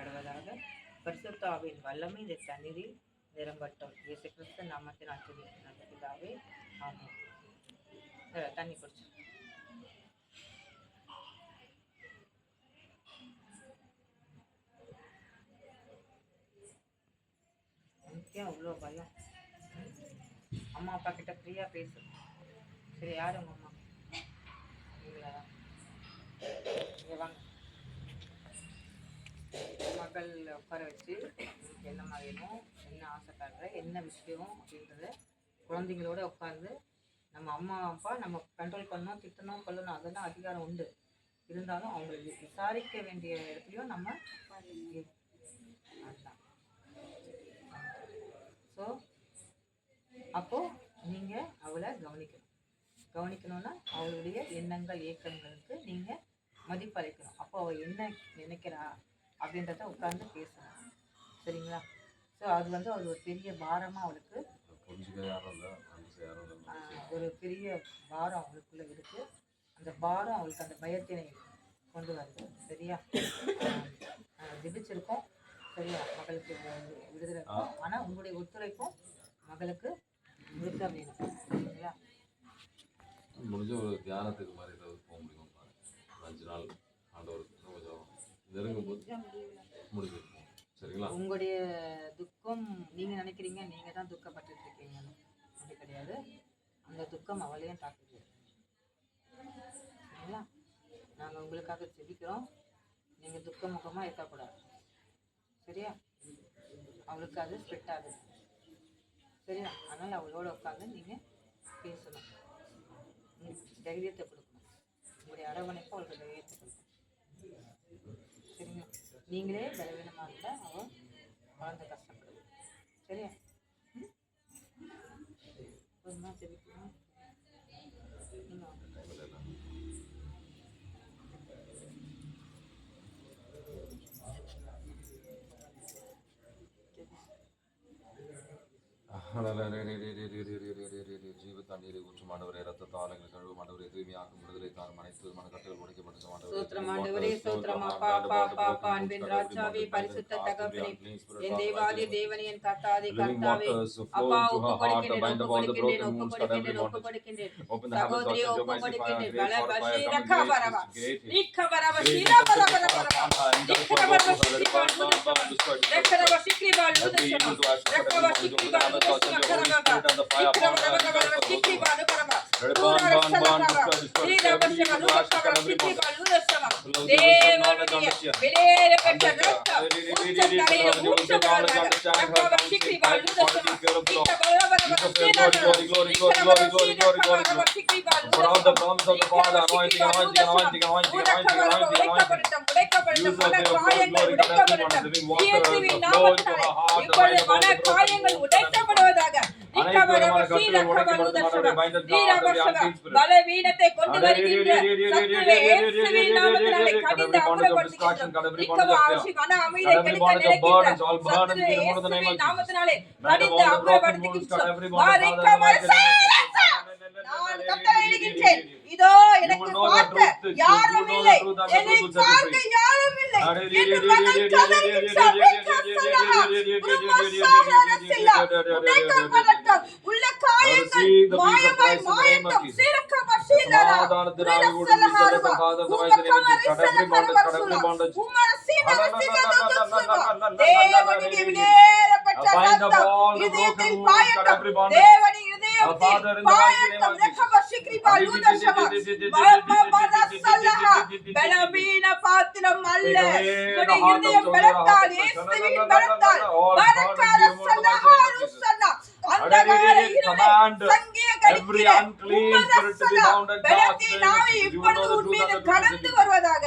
கடவதாக பரிசுத்தாவின் வல்லமை இந்த தண்ணீரில் நிரம்பட்டும். இயேசு கிறிஸ்து நாமத்தின் ஆச்சரிய நல்ல ஆகும் தண்ணி குடிச்சு. எனக்கே அவ்வளோ பயம். அம்மா அப்பா கிட்ட ஃப்ரீயாக பேசு. சரி யார் உங்க அம்மா? நீங்களா? வாங்க. மக்கள் உட்கார வச்சு உங்களுக்கு என்னம்மா வேணும் என்ன ஆசைப்படுற என்ன விஷயம் அப்படின்றத குழந்தைங்களோட உட்காந்து நம்ம அம்மா அப்பா நம்ம கண்ட்ரோல் பண்ணணும் திட்டணும் கொள்ளணும் அதெல்லாம் அதிகாரம் உண்டு. இருந்தாலும் அவங்களை விசாரிக்க வேண்டிய இடத்துலையும் நம்ம அதுதான். ஸோ அப்போது நீங்கள் அவளை கவனிக்கணும். கவனிக்கணும்னா அவளுடைய எண்ணங்கள் ஏக்கங்களுக்கு நீங்கள் மதிப்பளிக்கணும். அப்போ அவள் என்ன நினைக்கிறா? அப்படின்றத உட்காந்து பேசணும். சரிங்களா? ஸோ அது வந்து அது ஒரு பெரிய பாரமாக அவளுக்கு ஒரு பெரிய பாரம் அவளுக்குள்ள இருக்கு. அந்த பாரம் அவளுக்கு அந்த பயத்தினை கொண்டு வருது. சரியா? ஜெபிச்சிருக்கோம். சரியா? மகளுக்கு விடுதலை ஆனால் உங்களுடைய ஒத்துழைப்பும் மகளுக்கு முழுக்க வேணும். சரிங்களா? முடிஞ்ச ஒரு தியானத்துக்கு மாதிரி ஏதாவது போக முடியும்? அஞ்சு நாள் கொஞ்சம் நெருங்கும் போது முடிஞ்சிருக்கும். சரிங்களா? உங்களுடைய துக்கம் நீங்க நினைக்கிறீங்க நீங்க தான் துக்கப்பட்டுட்டு இருக்கீங்கன்னு அப்படி கிடையாது. அந்த துக்கம் அவளையும் தாக்குது. சரிங்களா? நாங்க உங்களுக்காக ஜெபிக்கிறோம். நீங்க துக்க முகமா இருக்கக்கூடாது. சரியா? அவளுக்கு அது ஸ்ப்ரெட் ஆகுது. சரியா? அதனால அவளோட உட்காந்து நீங்க பேசணும். தைரியத்தை கொடுக்கணும். உங்களுடைய அரவணைப்பு அவளுக்கு தைரியத்தை கொடுக்கணும். நீங்களே பலவீனமாக இருந்தால் அவன் குழந்தை கஷ்டப்படுது சரியா ம்? போதுமா ஜெபிக்கணும் ஜீவ தண்ணீரை ஊற்றும் ஆண்டவரே ரத்த தாளங்கள் கழுவும் ஆண்டவரே தூய்மையாக்கும் விடுதலை தாரும் அனைத்து மன கட்டுகள் உடைக்கப்பட்டது ஸ்தோத்திரம் ஆண்டவரே, ஸ்தோத்திரம் அப்பா, அப்பா, அப்பா, அப்பா, அன்பின் ராஜாவே, பரிசுத்த தகப்பனே, என் தேவாதி தேவனே, என் கர்த்தாதி கர்த்தாவே, அப்பா, ஒப்பு கொடுக்கின்றேன், ஒப்பு கொடுக்கின்றேன், ஒப்பு கொடுக்கின்றேன், ஒப்பு கொடுக்கின்றேன். சகோதரி, ஒப்பு கொடுக்கின்றேன். பல பசி ரக்கபரவ. ரிக்கபரவ, சிரபரபரபரவ. ரிக்கபரவ, சிக்கிபால் ரெக்கரவ, சிக்கிபால் உதசனம். ரெக்கவ, சிக்கிபால் உதசனம் கரவக. ரிக்கபரபரபரவ, சிக்கிபால் உபரவ. ஊரரசலபரவ. ஸ்ரீரவசம, ருபக்கவ, சிக்கிபால் உதசனம். தேவனுடைய வெளியேறப்பட்ட Ban ban ban. Dile, mă, se mă ducă, că am primit, mă, nu காயங்கள் உடைக்கப்படுவதாக பலவீனத்தை கொண்டு வருகின்ற நான் கட்டளையிடுகின்றேன். இதோ எனக்கு பார்க்க யாரும் இல்லை என்னை பார்க்க யாரும் இல்லை என்று அல்ல உன்னுடைய இருதயம் பலத்தால் இயேசுவின் பலத்தால் வரக்கரசலஹாருசலா. அந்தகார இருளை சங்கிய every unclean spirit to be bound and cast கடந்து. வருவதாக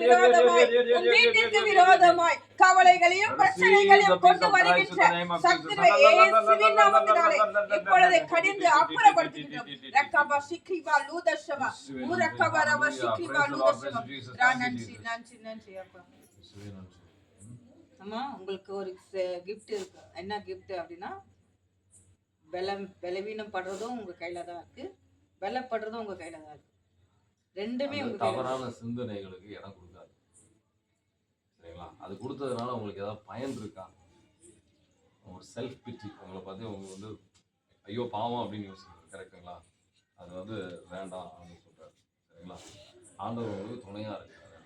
விரோதமாய் உன் வீட்டிற்கு விரோதமாய் கவலைகளையும் பிரச்சனைகளையும் கொண்டு வருகின்ற சத்துருவை இயேசுவின் நாமத்தினாலே இப்பொழுது கடிந்து அப்புறப்படுத்துகின்றோம் ரக்கப சிக்ரிபா லூதஷமா நன்றி நன்றி நன்றி அப்பா அம்மா உங்களுக்கு ஒரு கிஃப்ட் இருக்கு. என்ன கிஃப்ட் அப்படின்னா பலம் பலவீனம் படுறதும் உங்க கையில தான் இருக்கு. பலப்படுறதும் உங்க கையில தான் இருக்கு. ரெண்டுமே உங்க தவறான சிந்தனைகளுக்கு இடம் கொடுக்காது. சரிங்களா? அது கொடுத்ததுனால உங்களுக்கு ஏதாவது பயன் இருக்கா? ஒரு செல்ஃப் பிச்சி உங்களை பார்த்து உங்களுக்கு வந்து ஐயோ பாவம் அப்படின்னு யோசிக்கிறீங்க கரெக்டுங்களா? அது வந்து வேண்டாம் அப்படின்னு சொல்றாரு. சரிங்களா? ஆண்டவர் உங்களுக்கு துணையா இருக்கிறாரு?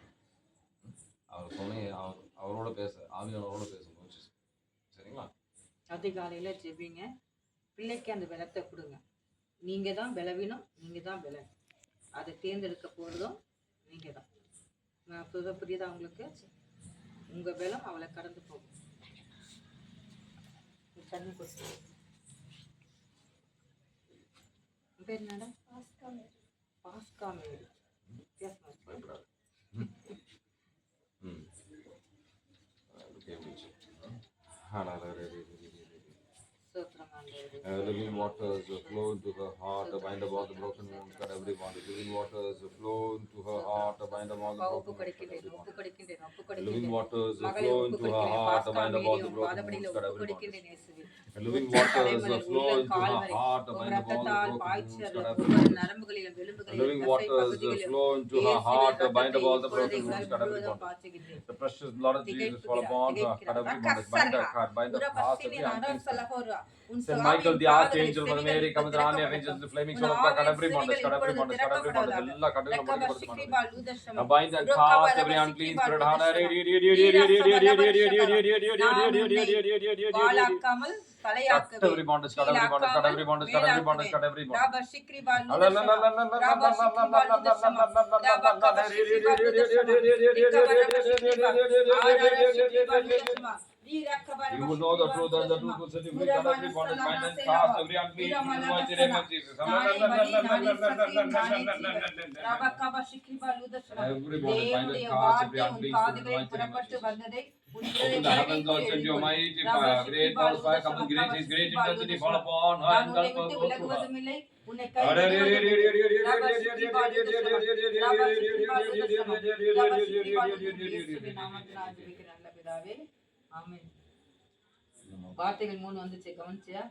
அவர் துணையை அவர் அவரோட பேச ஆவியானவரோட பேச முயற்சி. சரிங்களா? அதிகாலையில ஜெபிங்க. பிள்ளைக்கு அந்த பலத்தை கொடுங்க. நீங்க தான் பலவீனம் நீங்க தான் பலன் அதை தேர்ந்தெடுக்க போறதும் நீங்க தான். சொல்ற புரியுதா உங்களுக்கு? உங்க பலம் அவளை கடந்து போகும். தண்ணி குடிச்சு உன் பேர் என்னடா? பாஸ்கா மேரி. வித்தியாசமா இருக்கு. பயப்படாது. ಹಾಡಾದರೆ Uh, living waters flow into her heart, bind about the broken wounds cut every bond. Living waters flow into her heart, bind about the broken wounds. Living waters flow into her heart, bind about the broken wounds cut every bond. Living waters flow into her heart, bind about the broken wounds cut every bond. Living waters flow into her heart, bind about the broken wounds cut every bond. The precious blood of Jesus fall upon her, bind up, bind up, bind up, bind up, bind up, bind up, Sir Michael, the archangel, from America, comes around the the flaming sword of God, cut every bondage, cut every bondage, cut every bondage, Ella, cut every bondage, I bind and cast every unclean spirit, Hana, Kamal, cut every bondage, cut every bondage, cut every bondage, cut every bondage, cut every bondage. ராபா சிக்ரி பால் லூதர்ஷமா. ராபா சிக்ரி பால் லூதர்ஷமா. ராபா கபா சிக்ரி பால் லூதர்ஷமா. ரிக்கா வரபா சிக்ரி பால். ஆராரா சிக்ரி பால் லூதர்ஷமா. ரீரா கபா You ரபா will know the சிக்ரி truth பால் and the லூதர்ஷமா. truth will set you free. Cut every bondage, bind and cast every unclean spirit in the mighty name of Jesus. நானே வழி, நானே சத்தியம், நானே ஜீவன். ராபா கபா சிக்ரி பால் லூதர்ஷமா. Every bondage, bind and தேவனுடைய cast every வார்த்தை உன் unclean spirit in the காதுகளில் mighty name of புறப்பட்டு Jesus. வந்ததை உன் Open the heavens out and your mighty fire, great falls fire, come with great, his great intensity fall upon her நான் and உன்னை engulf விட்டு her, go through her. விலகுவதும் இல்லை உன்னை கைவிடுவதும் இல்லை. ராபா சிக்ரி பால் லூதர்ஷமா. ஆமென். வார்த்தைகள் மூணு வந்துச்சு கவனிச்சியா?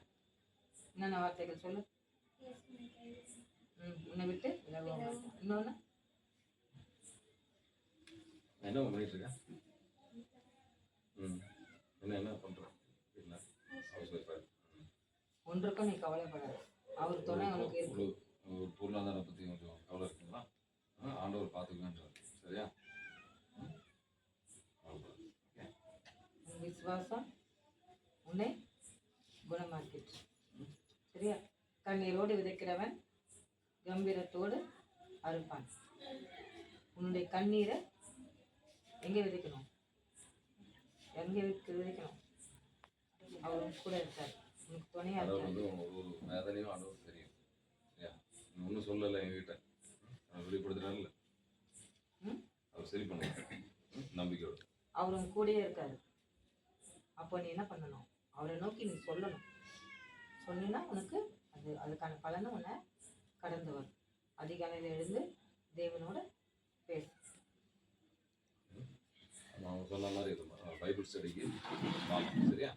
என்னென்ன வார்த்தைகள் சொல்லு? ம், உன்னை விட்டு. இன்னொன்னு? என்ன பண்ணிட்டு இருக்க? ம் என்ன என்ன ஒய்ஃபா ஒன்றுக்கும் நீ கவலைப்படாத. அவர் துணை உனக்கு பொருளாதாரம் பற்றி கொஞ்சம் கவலை இருக்குங்களா? ஆண்டவர் பார்த்துக்குவேன்றார் சரியா ம்? கவலைப்படாத. ஓகே உன் விசுவாசம் உன்னை குணமாக்கிட்டு சரியா? கண்ணீரோடு விதைக்கிறவன் கம்பீரத்தோடு அறுப்பான். உன்னுடைய கண்ணீரை எங்க விதைக்கணும்? எங்க விதைக்க- விதைக்கணும்? அவர் கூட இருக்கார். உனக்கு துணையா ஆண்டவர் இருக்கார். வந்து ஒரு வேதனையும் ஆண்டவர் தெரியும். ஒன்றும் சொல்லலை வெளிப்படுத்துறாருல்ல ம்? அவர் சரி பண்ணுவார்? நம்பிக்கையோடு. அவர் உன் கூடயே இருக்காரு. அப்போ நீ என்ன பண்ணணும்? அவரை நோக்கி நீ சொல்லணும். சொன்னீன்னா உனக்கு அது அதுக்கான பலனை உன்னை கடந்து வரும். அதிகாலையில் எழுந்து தேவனோட பேசு. நான் சொன்ன மாதிரி பைபிள் ஸ்டடிக்கு வாங்க சரியா?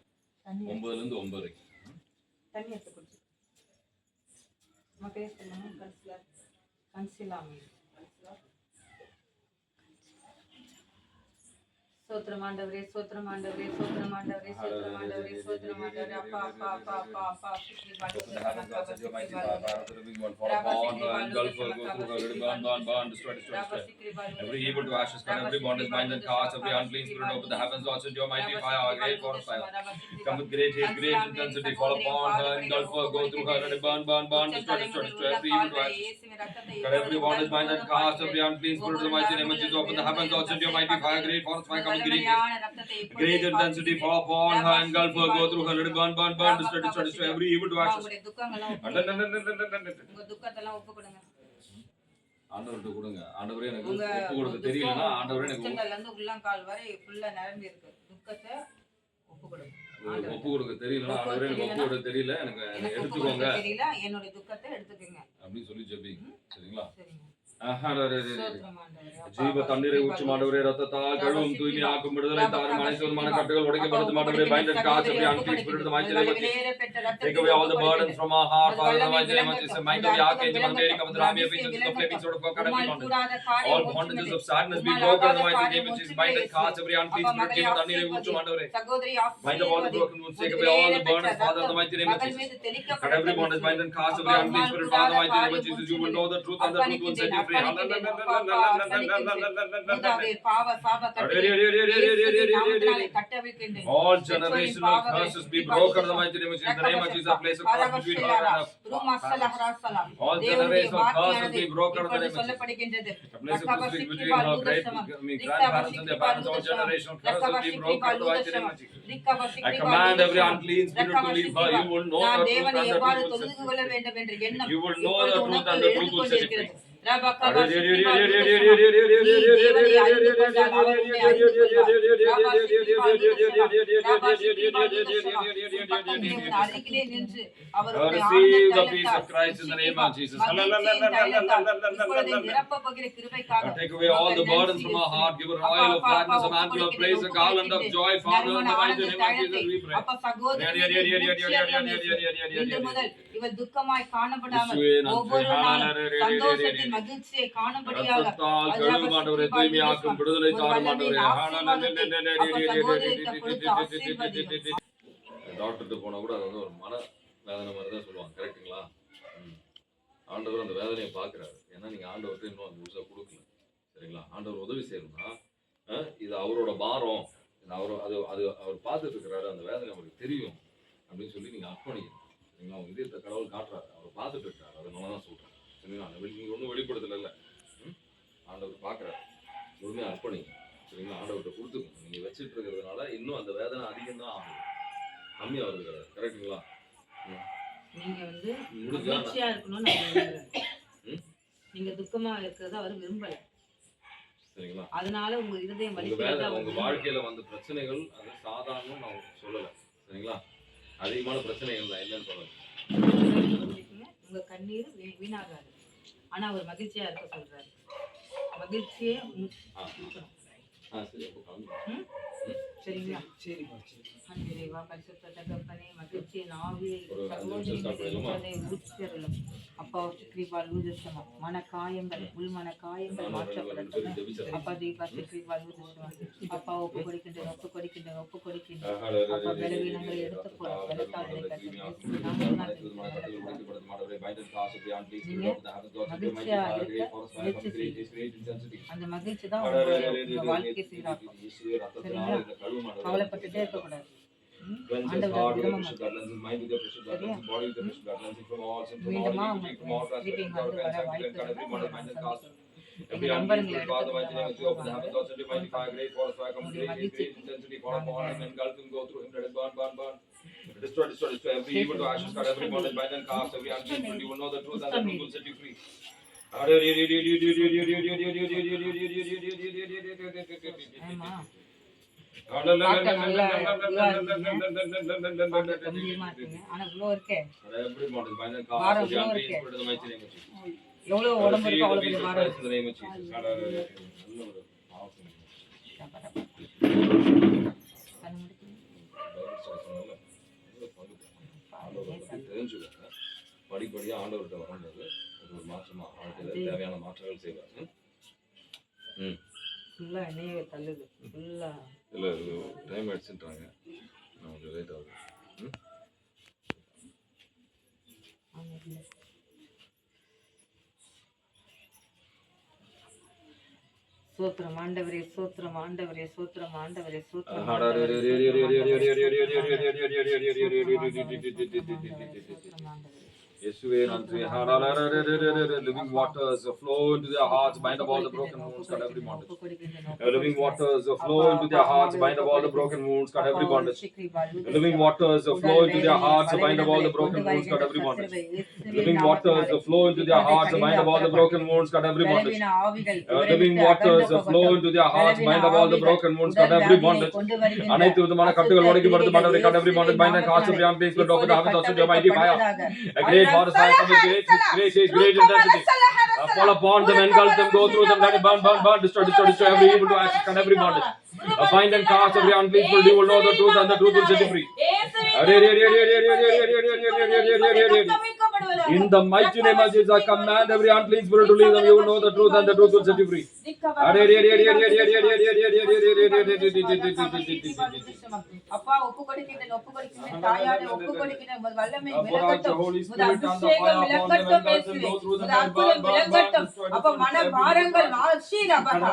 தண்ணி ஒன்பதுலேருந்து ஒன்பதுக்கு தண்ணி எடுத்து குடிச்சு. நம்ம பேசணும் கன்சிலர் கன்சிலாமே upon her, engulf her, go through her, let it burn, burn, burn, destroy, destroy, destroy. Every evil to ashes, cut every bondage, bind and cast, every unclean spirit, open the heavens, send your mighty fire, our great fire. Come with great haste, great intensity, fall upon her, engulf her, go through her, it burn, burn, burn, destroy, destroy, destroy, every evil to ashes. Cut every bondage, bind and cast, every unclean spirit, in the mighty name of Jesus, open the heavens, send your mighty fire, great force fire, come with great haste. Great intensity, fall upon her, engulf her, go through her, let it burn, burn, burn, destroy, destroy, destroy, every evil to கொடுங்க. ஆண்டவர்கிட்ட கொடுங்க. ஆண்டவரே எனக்கு ஒப்பு கொடுக்க தெரியலன்னா ஆண்டவரே எனக்கு உச்சந்தல்ல இருந்து உள்ளங்கால் வரை ஃபுல்லா நிரம்பி இருக்கு. துக்கத்தை ஒப்பு கொடுங்க. ஒப்பு- கொடுக்க தெரியலன்னா ஆண்டவரே எனக்கு ஒப்பு கொடுக்க தெரியல. எனக்கு எடுத்துக்கோங்க. தெரியல. என்னுடைய துக்கத்தை எடுத்துக்கோங்க. அப்படின்னு சொல்லி ஜெபிங்க. சரிங்களா? சரிங்க. ஜீவ தண்ணீரை ஊற்றி. மாண்டவரே ரத்தத்தால் கழுவும் தூய்மை ஆக்கும் விடுதலை தாரும் அனைத்து கட்டுகள் உடைக்கப்படுத்து மாண்டவரே bind and cast every unclean spirit in the mighty name of Jesus. Take away all the burdens from our heart, Father, in the mighty name of Jesus. Mind of the archangel, and Mary, come with the army of angels, the flaming sword of God, cut every bondage. All bondages of sadness be broken in the mighty name of Jesus. Bind and cast every unclean spirit, ஜீவ தண்ணீரை ஊற்றி மாண்டவரே Bind up all the broken wounds, take away all the burdens, Father, in the mighty name of Jesus. Cut every bondage, bind and cast every unclean spirit, Father, in the mighty name of Jesus. You will know the truth, and the truth will set you All generational curses be broken in the mighty name of Jesus. In the name of Jesus, place of cross between her and us. All generational curses be broken in the name of Jesus. A place of cross between her great grandparents and their parents. All generational curses be broken in the mighty name of Jesus. I command every unclean spirit to leave her. You will know the truth and the truth will set you. You will know the truth and the truth will set you. கொண்டிருக்கிறது. free. ரபக்கா வசிக்கிரி பாலுதசமா. நீ தேவனை அறிந்து கொண்டால் அவர் உன்னை அறிந்து கொள்வார். ரபா சிக்கிரி பாலுதசமா. ரபா சிக்கிரி பாலுதசமா. உன் பக்கத்திலே உன் அருகிலே நின்று அவர் உன்னை Receive the Ananda peace of தைலத்தால் Christ in the name of Jesus. மகிழ்ச்சியின் தைலத்தால் இப்பொழுது நிரப்பப் போகிற கிருபைக்காக God, take away all the burdens from our heart. Give her oil of gladness, a mantle of praise, a garland of joy. Father, in the mighty name of Jesus, we pray. அப்ப சகோதரி இன்று முதல் இவள் துக்கமாய் காணப்படாமல் இயேசுவே, நன்றி. ஒவ்வொரு நாளும் சந்தோஷத்தின் மகிழ்ச்சியை காணபடியாக ரத்தத்தால் கழுவும் ஆண்டவரே, தூய்மையாக்கும் விடுதலை தாரும் ஆண்டவரே. டாக்டர்கிட்ட போனா கூட அது வந்து ஒரு மன வேதனை மாதிரி தான் சொல்லுவாங்க கரெக்ட்டுங்களா ம். ஆண்டவர் அந்த வேதனையை பார்க்குறாரு ஏன்னா நீங்க ஆண்டவர்கிட்ட இன்னும் அது முழுசா கொடுக்கல சரிங்களா ஆண்டவர் உதவி செய்யணும்னா இது அவரோட பாரம் இது அவர் அது அது அவர் பார்த்துட்டு இருக்கிறாரு அந்த வேதனை அவருக்கு தெரியும் அப்படின்னு சொல்லி நீங்க அர்ப்பணிக்கணும் சரிங்களா உங்க இதயத்தை கடவுள் காட்டுறாரு அவர் பார்த்துட்டு இருக்காரு அதனால தான் சொல்றேன் சரிங்களா அந்த வெளி- நீங்க ஒன்றும் வெளிப்படுத்தல இல்ல ம்? ஆண்டவர் பார்க்குறாரு. முழுமையாக அர்ப்பணிங்க. சரிங்களா ஆண்டவர்கிட்ட கொடுத்துக்கணும் நீங்க வச்சுட்டு இருக்கிறதுனால இன்னும் அந்த வேதனை அதிகம் தான் ஆகும் கம்மியாக வருது கிடையாது கரெக்டுங்களா நீங்க வந்து மகிழ்ச்சியா இருக்கணும்னு அவர் விரும்புறாரு. ம்? நீங்க துக்கமா இருக்கிறத அவர் விரும்பல. சரிங்களா? அதனால உங்க இருதயம் வலிக்கிறத வேலை அவர் உங்க விரும்பல. வாழ்க்கையில வந்த பிரச்சனைகள் அது சாதாரணம் நான் சொல்லல. சரிங்களா? அதிகமான பிரச்சனைகள் தான். என்னன்னு சொல்லல புரிஞ்சுக்கங்க. உங்க கண்ணீர் வீ- வீணாகாது. ஆனா அவர் மகிழ்ச்சியா இருக்க சொல்றாரு. மகிழ்ச்சியே இருக்கணும். சரிங்களா அன்பிலேவா பரிசுத்த தகப்பனே ஒரு அஞ்சு சகோதரி நிமிஷம் stop பண்ணிடலாமா? மீது ஊற்றருளும் அப்பா கிருபா லூதசமா மன காயங்கள் உள் மன காயங்கள் மாற்றப்படட்டும். அப்பா தீபா கிருபா லூதசமா அப்பா ஒப்பு கொடுக்கின்றேன் ஒப்பு கொடுக்கின்றேன் ஒப்பு கொடுக்கின்றேன் அப்பா பலவீனங்களை எடுத்து மகிழ்ச்சியா இருக்க. அந்த மகிழ்ச்சி தான் வாழ்க்கையை ஹலோ, சீராக்கும் சரிங்களா? இந்த கழுவு மாண்டவரே, கவலைப்பட்டுட்டே இருக்கக்கூடாது ம்? Cleanse his ஆண்டவர் heart with the விரும்ப precious blood, cleanse his mind with the precious blood, cleanse his body with the precious blood, cleanse him from all sin, from all மீண்டுமா iniquity, from all உங்களுக்கு sleeping transgression, வந்து from வர all வாய்ப்பு sin, and every இருந்தால் bond of உங்களை mind நான் and cast. சந்திக்கிறேன். Every எங்க unclean நம்பருங்களை spirit, Father, mighty name, எடுத்து of open the heavens, also to mighty fire, great force, fire, come உங்களுடைய great, great, great intensity, fall நாங்கள் upon him, engulf him, go through him, let it burn, burn, burn. Destroy, destroy, destroy every evil to ashes, cut every bondage, bind and cast, every unclean spirit, you will know the truth, and the truth will set you free. ஆமா பார்க்க நல்லா இதுவா பார்க்க கம்பீரமா ஆனா இவ்வளவு இருக்கே இவ்வளவு இருக்கே. எவ்வளவு உடம்பு இருக்கோ அவ்வளவு பெரிய கண்ணு முடிக்கணும். படிப்படியாக ஆண்டவர்கிட்ட வரும்போது ஒரு மாற்றமா வாழ்க்கையில் தேவையான மாற்றங்கள் செய்வார் ம் ஃபுல்லா எண்ணெயை தள்ளுது ஃபுல்லா இல்லை டைம் ஆயிடுச்சுன்றாங்க நான் கொஞ்சம் லேட் ஆகுது ம் சோத்திரம் ஆண்டவரே சோத்திரம் ஆண்டவரே சோத்திரம் ஆண்டவரே சோத்திரம் நன்றி living waters flow into their hearts bind up all the broken wounds cut every bondage living waters flow into their hearts bind up all the broken wounds cut every bondage living waters flow into their hearts bind up all the broken wounds cut every bondage living waters flow into their hearts bind up all the broken wounds cut every bondage living waters flow into their hearts bind up all the broken wounds cut every bondage அனைத்து விதமான கட்டுகள் உடைக்கப்படுது மண்டவரை cut every bondage bind and cast every unclean spirit over the habits of your mighty fire a great coming great great is great intensity fall upon them, engulf them, go through them, let it burn, burn, burn, destroy, destroy, destroy every evil to and every bondage. Uh, Bind and cast every unclean spirit, you will know the truth and the truth will set you free. In the mighty name of Jesus, I command every unclean spirit to leave them, you will know the truth and the truth will set you free. அப்பா ஒப்பு கொடுக்கின்றேன் ஒப்பு கொடுக்கின்றேன் தாயாரை ஒப்பு கொடுக்கின்றேன் உமது வல்லமை விளங்கட்டும் உமது அபிஷேகம் விளங்கட்டும் பேசுவேன் உமது அற்புதம் விளங்கட்டும் அப்ப மன பாரங்கள் ஆட்சியரபகா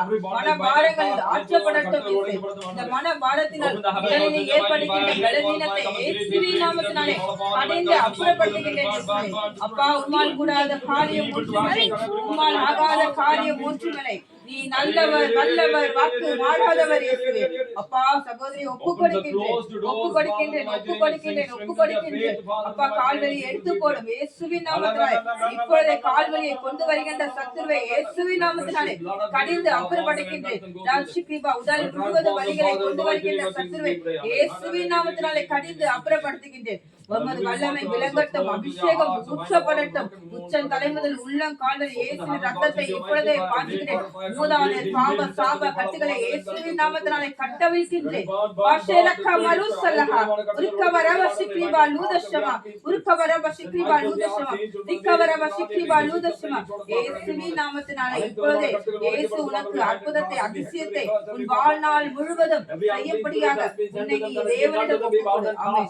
இந்த மன பாரத்தினால் உடலில் ஏற்படுகின்ற பலவீனத்தை இயேசுவின் நாமத்தினாலே அடைந்து அப்புறப்படுத்துகின்றேன் அப்பா உம்மால் கூடாத காரியம் ஒன்றுமில்லை உம்மால் ஆகாத காரியம் ஒற்றுமலை நீ நல்லவர் நல்லவர் வாக்கு மாறாதவர் இயேசுவே. அப்பா சகோதரி ஒப்பு கொடுக்கின்றேன் ஒப்பு கொடுக்கின்றேன் ஒப்பு கொடுக்கின்றேன் ஒப்பு கொடுக்கின்றேன் அப்பா கால்வலி எடுத்து போடும். இயேசுவின் நாமத்தினாலே. இப்பொழுதே கால்வழியை கொண்டு வருகின்ற சத்துருவை இயேசுவின் நாமத்தினாலே கடிந்து அப்புறப்படுகின்றேன் ராட்சி கிருபா உடல் முழுவதும் வழிகளை கொண்டு வருகின்ற சத்துருவை இயேசுவின் நாமத்தினாலே கடிந்து அப்புறப்படுத்துகின்றேன். உமது வல்லமை விளங்கட்டும் அபிஷேகம் உச்சன் தலைமுதல் உள்ளம் கால்கள் இயேசுவின் ரத்தத்தை இப்பொழுதே பாய்ச்சுகிறேன் மூதாதை பாவ சாப கட்டுகளை இயேசுவின் நாமத்தினாலே கட்டவிழ்க்கின்றேன் வாஷேலக்க மரு சல்லஹா உருக்கவர வசிக்ரிபா லூதஷமா உருக்கவர வசிக்ரிபா லூதஷமா திக்கவர வசிக்ரிபா லூதஷமா இயேசுவின் நாமத்தினாலே இப்பொழுதே இயேசு உனக்கு அற்புதத்தை அதிசயத்தை உன் வாழ்நாள் முழுவதும் செய்யப்படியாக உன்னை நீ தேவனிடம் ஒப்புக்கொடு. ஆமென்.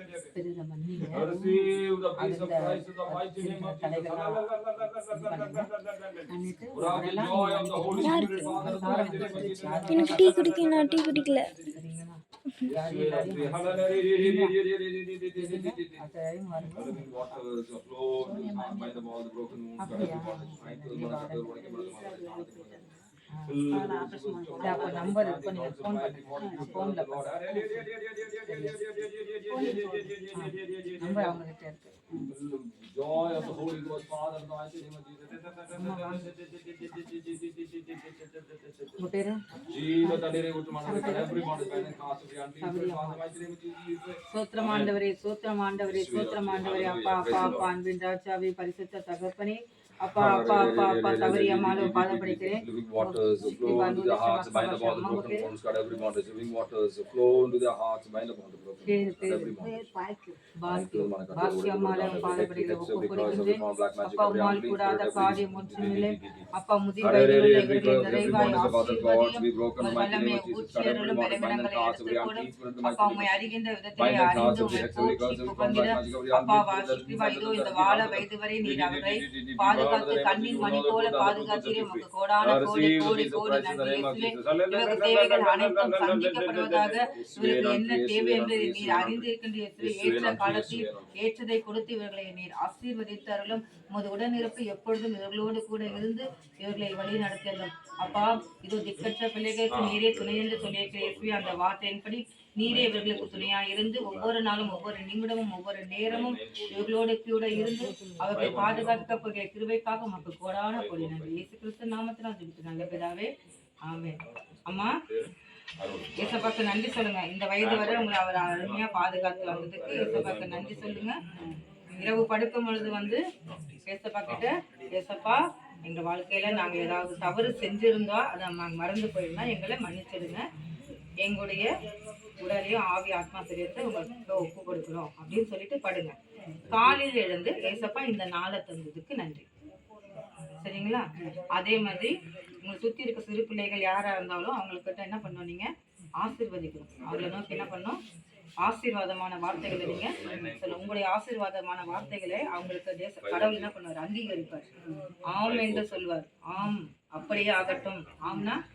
பெரிய மன்னிங்க எனக்கு டீ குடிக்க நான் டீ குடிக்கல. சரிங்களா? அப்ப நம்பர் இப்ப நீங்க ஃபோன் பண்ணுங்க ஃபோன்ல நம்பர் அவங்க கிட்ட இருக்கு Joy of the Holy Ghost, Father, in the mighty name of Jesus. உங்க பேரு Jesus, the Lady, which man, every bond is bound and cast of the unclean spirit, Father, in the mighty name of Jesus. சோத்திரம் ஆண்டவரே சோத்திரம் ஆண்டவரே சோத்திரம் ஆண்டவரே அப்பா அப்பா அப்பா அன்பின் ராஜாவே பரிசுத்த தகப்பனே அப்பா அப்பா அப்பா அப்பா தவறி அம்மாவை பாதப்படுகிறேன் Living waters flow into their hearts, bind up all the broken bones, God, every bondage. Living waters flow into their hearts, bind up all the broken பேரு bones, God, பேரு every bondage. பாக்கியம் பாக்கியம் அம்மாவை பாதப்படுகிற ஒப்பு கொடுக்கின்றேன் அப்பா உம்மால் கூடாத காரியம் ஒன்றுமில்லை அப்பா முதிர்வயதிலுள்ள இவர்களின் நிறைவாய் ஆசீர்வதியும் உமது வல்லமை ஊற்றியருளும் பலவீனங்களை எடுத்துக் கொடும் அப்பா உம்மை அறிகின்ற விதத்திலே அறிந்து உம்மை போற்றி புகழ்ந்திட அப்பா வாசிக்கிவா இதோ இந்த வாழ வயது வரை நீர் அவர்களை பாதுகாத்து கண்ணின் மணி போல பாதுகாத்தீரே உமக்கு கோடான கோடி கோடி கோடி நன்றி இவருக்கு தேவைகள் அனைத்தும் சந்திக்கப்படுவதாக இவருக்கு என்ன தேவை என்று நீர் அறிந்திருக்கின்ற ஏற்ற காலத்தில் ஏற்றதை கொடுத்து இவர்களை நீர் ஆசீர்வதித்தார்களும் உமது உடனிருப்பு எப்பொழுதும் இவர்களோடு கூட இருந்து இவர்களை வழி நடத்தியதும் அப்பா இதோ திக்கற்ற பிள்ளைகளுக்கு நீரே துணை என்று சொல்லியிருக்கிற அந்த வார்த்தையின்படி நீரே இவர்களுக்கு துணையா இருந்து ஒவ்வொரு நாளும் ஒவ்வொரு நிமிடமும் ஒவ்வொரு நேரமும் இவர்களோடு கூட இருந்து அவர்களை பாதுகாக்க போகிற கிருவைக்காக உமக்கு கோடான கொடி நன்றி. இயேசு கிறிஸ்து நாமத்தினால் ஜெபித்து நல்ல பிதாவே ஆமே அம்மா இயேசப்பாக்கு நன்றி சொல்லுங்க. இந்த வயது வரை உங்களை அவர் அருமையா பாதுகாத்து வந்ததுக்கு இயேசப்பாக்கு நன்றி சொல்லுங்க. இரவு படுக்கும் பொழுது வந்து இயேசப்பா கிட்ட இயேசப்பா எங்க வாழ்க்கையில நாங்க ஏதாவது தவறு செஞ்சிருந்தா அதை நாங்க மறந்து போயிருந்தா எங்களை மன்னிச்சிடுங்க. எங்களுடைய உடலையும் ஆவி ஆத்மா சரீரத்தை உங்களுக்கு ஒப்பு கொடுக்குறோம் அப்படின்னு சொல்லிட்டு படுங்க. காலையில் எழுந்து ஏசப்பா இந்த நாளை தந்ததுக்கு நன்றி. சரிங்களா? அதே மாதிரி உங்களை சுத்தி இருக்க சிறு பிள்ளைகள் யாரா இருந்தாலும் அவங்கக்கிட்ட என்ன பண்ணணும் நீங்க? ஆசிர்வதிக்கணும். அவங்கள நோக்கி என்ன பண்ணணும் ஆசீர்வாதமான வார்த்தைகளை நீங்க சொல்ல உங்களுடைய ஆசீர்வாதமான வார்த்தைகளை அவங்களுக்கு தேச கடவுள் என்ன பண்ணுவார்? அங்கீகரிப்பார். ஆம் என்று சொல்வார். ஆம். அப்படியே ஆகட்டும். ஆம்னா